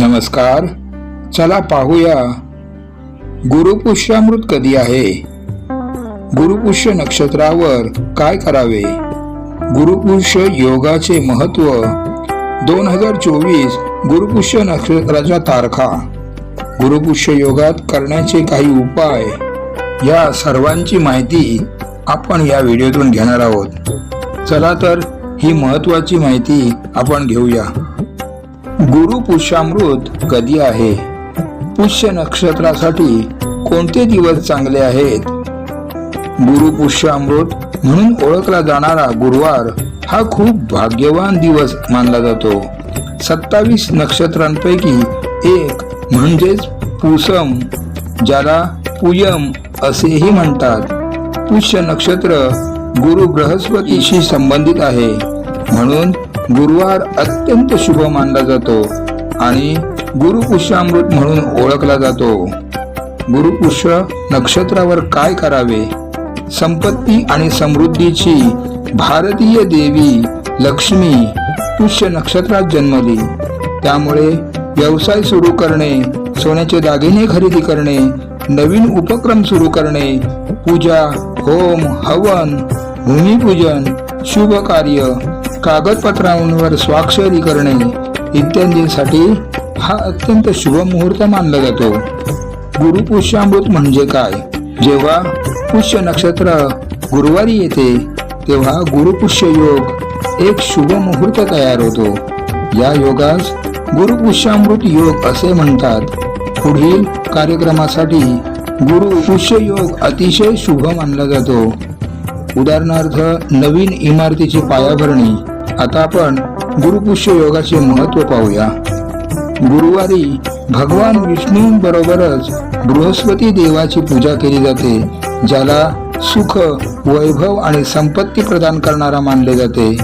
नमस्कार. चला पाहूया. गुरुपुष्यामृत कधी आहे? गुरुपुष्य नक्षत्रावर काय करावे? गुरुपुष्य योगाचे महत्त्व. दोन हजार चोवीस गुरुपुष्य नक्षत्राच्या तारखा. गुरुपुष्य योगात करण्याचे काही उपाय. या सर्वांची माहिती आपण या व्हिडिओतून घेणार आहोत. चला तर ही महत्वाची माहिती आपण घेऊया. गुरु पुष्यामृत कधी आहे? पुष्य नक्षत्रासाठी कोणते दिवस चांगले आहेत? गुरु पुष्यामृत म्हणून ओळखला जाणारा गुरुवार हा खूप भाग्यवान दिवस मानला जातो. सत्तावीस नक्षत्रांपैकी एक म्हणजेच पुसम ज्याला पुयम असेही म्हणतात. पुष्य नक्षत्र गुरु बृहस्पतीशी संबंधित आहे. म्हणून गुरुवार अत्यंत शुभ मानला जातो आणि गुरुपुष्यामृत म्हणून ओळखला जातो. गुरुपुष्य नक्षत्रावर काय करावे? संपत्ती आणि समृद्धीची भारतीय देवी लक्ष्मी पुष्य नक्षत्रात जन्मली. त्यामुळे व्यवसाय सुरू करणे सोन्याचे दागिने खरेदी करणे नवीन उपक्रम सुरू करणे पूजा होम हवन भूमिपूजन शुभ कार्य कागदपत्रांवर स्वाक्षरी करणे इत्यादींसाठी हा अत्यंत शुभ मुहूर्त मानला जातो. गुरुपुष्यामृत म्हणजे काय? जेव्हा पुष्य नक्षत्र गुरुवारी येते तेव्हा गुरुपुष्य योग एक शुभ मुहूर्त तयार होतो. या योगास गुरुपुष्यामृत योग असे म्हणतात. पुढील कार्यक्रमासाठी गुरु पुष्य योग अतिशय शुभ मानला जातो. उदाहरणार्थ नवीन इमारतीची पायाभरणी आता आपण गुरुपुष्य योगाचे महत्त्व पाहूया. गुरुवारी भगवान विष्णू बरोबरच बृहस्पती देवाची पूजा केली जाते ज्याला सुख वैभव आणि संपत्ती प्रदान करणारा मानले जाते.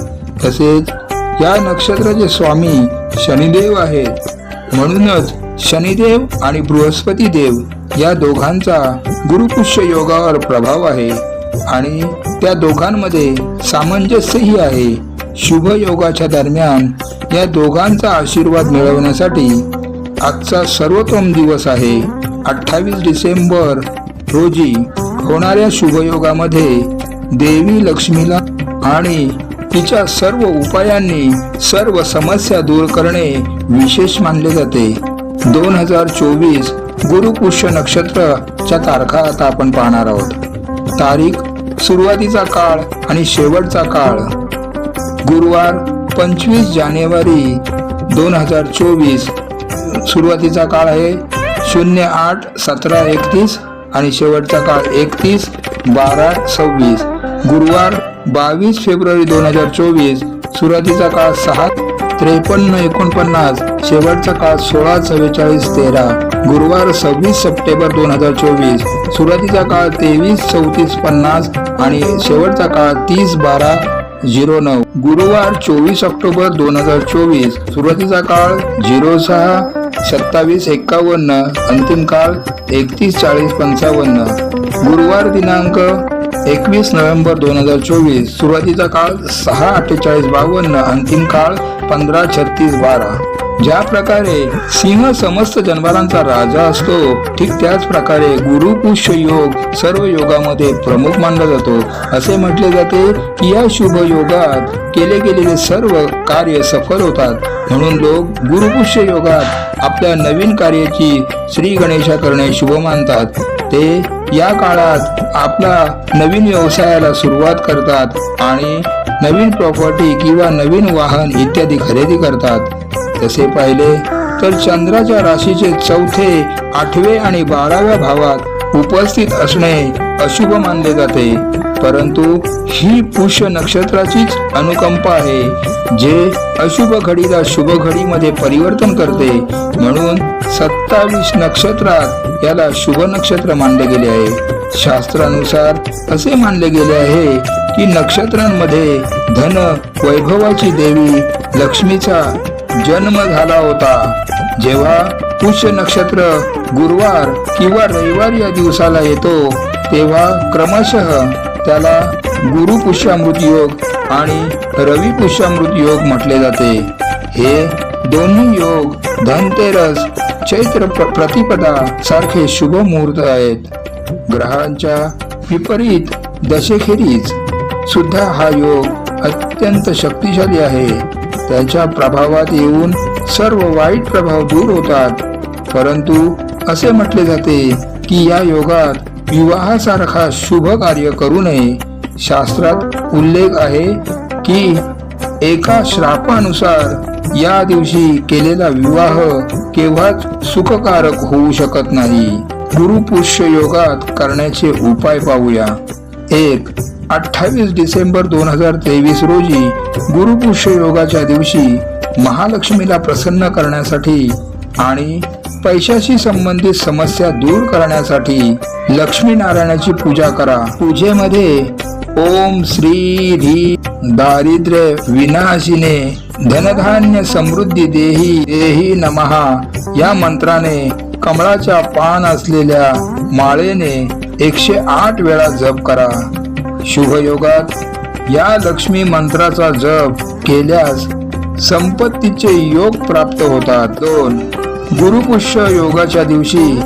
तसेच या नक्षत्राचे स्वामी शनिदेव आहेत. म्हणूनच शनिदेव आणि बृहस्पती देव या दोघांचा गुरुपुष्य योगावर प्रभाव आहे आणि त्या दोघांमध्ये सामंजस्यही आहे. शुभ योगाच्या दरम्यान या दोघांचा आशीर्वाद मिळवण्यासाठी आजचा सर्वोत्तम दिवस आहे. अठ्ठावीस डिसेंबर रोजी होणाऱ्या शुभयोगामध्ये देवी लक्ष्मीला आणि तिच्या सर्व उपायांनी सर्व समस्या दूर करणे विशेष मानले जाते. दोन हजार चोवीस गुरुपुष्य नक्षत्रच्या तारखा आता आपण पाहणार आहोत. तारीख सुरुवातीचा काळ आणि शेवटचा काळ. गुरुवार पंचवीस जानेवारी दोन हजार चोवीस. सुरुवातीचा काळ आहे शून्य आठ सतरा एकतीस आणि शेवटचा काळ एकतीस बारा सव्वीस. गुरुवार बावीस फेब्रुवारी दोन हजार चोवीस. सुरुवातीचा काळ सहा त्रेपन्न एकोणपन्नास. शेवटचा काळ सोळा चव्वेचाळीस तेरा. गुरुवार सव्वीस सप्टेंबर दोन हजार चोवीस. सुरुवातीचा काळ तेवीस चौतीस पन्नास आणि शेवटचा काळ तीस बारा झिरो नऊ. गुरुवार चोवीस ऑक्टोबर दोन हजार चोवीस. सुरुवातीचा काळ झिरो सहा सत्तावीस एक्कावन्न अंतिम काळ एकतीस चाळीस पंचावन्न. गुरुवार दिनांक एकवीस नोव्हेंबर दोन हजार चोवीस. सुरुवातीचा काळ सहा अठ्ठेचाळीस बावन्न अंतिम काळ पंधरा छत्तीस बारा. ज्या प्रकारे सिंह समस्त जनवरांचा राजा असतो ठीक त्याच प्रकारे गुरुपुष्य योग सर्व योगामध्ये प्रमुख मानला जातो. असे म्हटले जाते की या शुभ योगात केले गेलेले सर्व कार्य सफल होतात. म्हणून लोक गुरुपुष्य योगात आपल्या नवीन कार्याची श्री गणेशा करणे शुभ मानतात. ते या काळात आपला नवीन व्यवसायाला सुरुवात करतात आणि नवीन प्रॉपर्टी किंवा नवीन वाहन इत्यादी खरेदी करतात. तसे पाहिले तर चंद्राच्या राशीचे चौथे आठवे आणि बाराव्या भावात उपस्थित असणे अशुभ मानले जाते. परंतु ही पुष्य नक्षत्राचीच अनुकंपा आहे जे अशुभ घडीला शुभ घडीमध्ये परिवर्तन करते. म्हणून सत्तावीस नक्षत्रात याला शुभ नक्षत्र मानले गेले आहे. शास्त्रानुसार असे मानले गेले आहे की नक्षत्रांमध्ये धन वैभवाची देवी लक्ष्मीचा जन्म झाला होता. जेव्हा पुष्य नक्षत्र गुरुवार किंवा रविवार या दिवसाला येतो तेव्हा क्रमशः त्याला गुरु पुष्यामृत योग आणि रवी पुष्यामृत योग म्हटले जाते. हे दोन्ही योग धनतेरस चैत्र प्रतिपदा सारखे शुभ मुहूर्त आहेत. ग्रहांच्या विपरीत दशेखेरीज सुद्धा हा योग अत्यंत शक्तिशाली आहे. त्यांच्या प्रभावात येऊन सर्व वाईट प्रभाव दूर होतात. परंतु असे म्हटले जाते की या योगात विवाहासारखा शुभ कार्य करू नये. शास्त्रात उल्लेख आहे की एका श्रापानुसार या दिवशी केलेला विवाह केव्हाच सुखकारक होऊ शकत नाही. गुरुपुष्य योगात करण्याचे उपाय पाहूया. एक. अठ्ठावीस डिसेंबर दोन हजार तेवीस रोजी गुरुपुष्य योगाच्या दिवशी महालक्ष्मीला प्रसन्न करण्यासाठी आणि पैशाशी संबंधित समस्या दूर करण्यासाठी लक्ष्मी नारायणाची पूजा करा. पूजेमध्ये ओम श्री धी. दारिद्र्य विनाशिने धनधान्य समृद्धी देही देही नमहा. या मंत्राने कमळाच्या पान असलेल्या माळेने एकशे आठ वेळा जप करा. शुभयोगात या लक्ष्मी मंत्राचा जप केल्यास संपत्तीचे योग प्राप्त होतात. दोन गुरुपुष्य योगाच्या दिवशी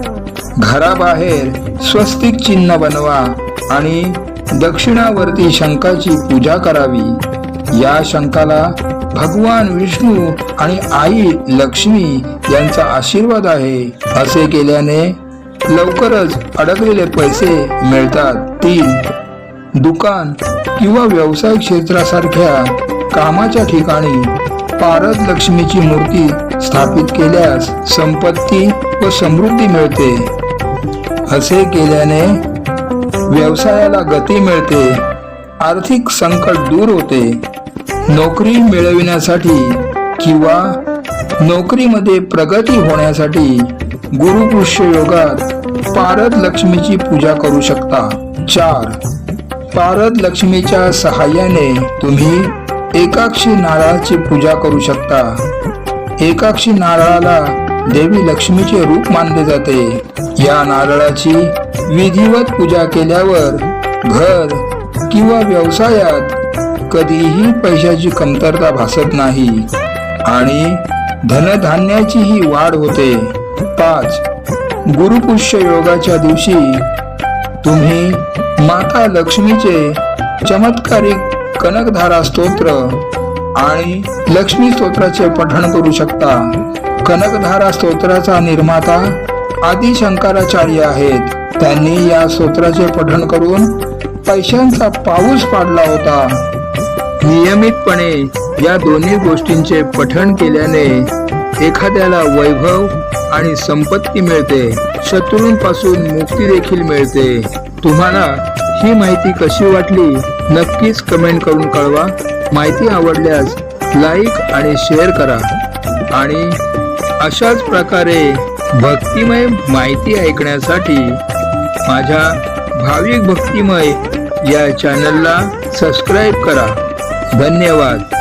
घराबाहेर स्वस्तिक चिन्ह बनवा आणि दक्षिणावर्ती शंखाची पूजा करावी. या शंखाला भगवान विष्णू आणि आई लक्ष्मी यांचा आशीर्वाद आहे. असे केल्याने लवकरच अडकलेले पैसे मिळतात. तीन दुकान किंवा व्यवसाय क्षेत्रासारख्या कामाच्या ठिकाणी पारद लक्ष्मीची मूर्ती स्थापित केल्यास संपत्ती व समृद्धी मिळते. असे केल्याने व्यवसायाला गती मिळते आर्थिक संकट दूर होते. नोकरी मिळविण्यासाठी किंवा नोकरीमध्ये प्रगती होण्यासाठी गुरुपुष्य योगात पारद लक्ष्मीची पूजा करू शकता. चार. पारद लक्ष्मीच्या सहाय्याने तुम्ही एकाक्षी नारळाची पूजा करू शकता. एकाक्षी नारळाला देवी लक्ष्मीचे रूप मानले जाते. या नारळाची विधिवत पूजा केल्यावर घर किंवा व्यवसायात कधीही पैशाची कमतरता भासत नाही आणि धनधान्याचीही वाढ होते. पाच. गुरुपुष्य योगाच्या दिवशी तुम्ही माता लक्ष्मीचे चमत्कारिक कनकधारा स्तोत्र आणि लक्ष्मी स्तोत्राचे पठण करू शकता. कनकधारा स्तोत्राचा निर्माता आदी शंकराचार्य आहेत. त्यांनी या स्तोत्राचे पठण करून पैशांचा पाऊस पाडला होता. नियमितपणे या दोन्ही गोष्टींचे पठण केल्याने एखाद्याला वैभव आणि संपत्ती मिळते शत्रूंपासून मुक्ती देखील मिळते. तुम्हाला ही माहिती कशी वाटली नक्कीच कमेंट करून कळवा. माहिती आवडल्यास लाईक आणि शेअर करा. आणि अशाच प्रकारे भक्तिमय माहिती ऐकण्यासाठी माझ्या भाविक भक्तिमय या चॅनलला सबस्क्राईब करा. धन्यवाद.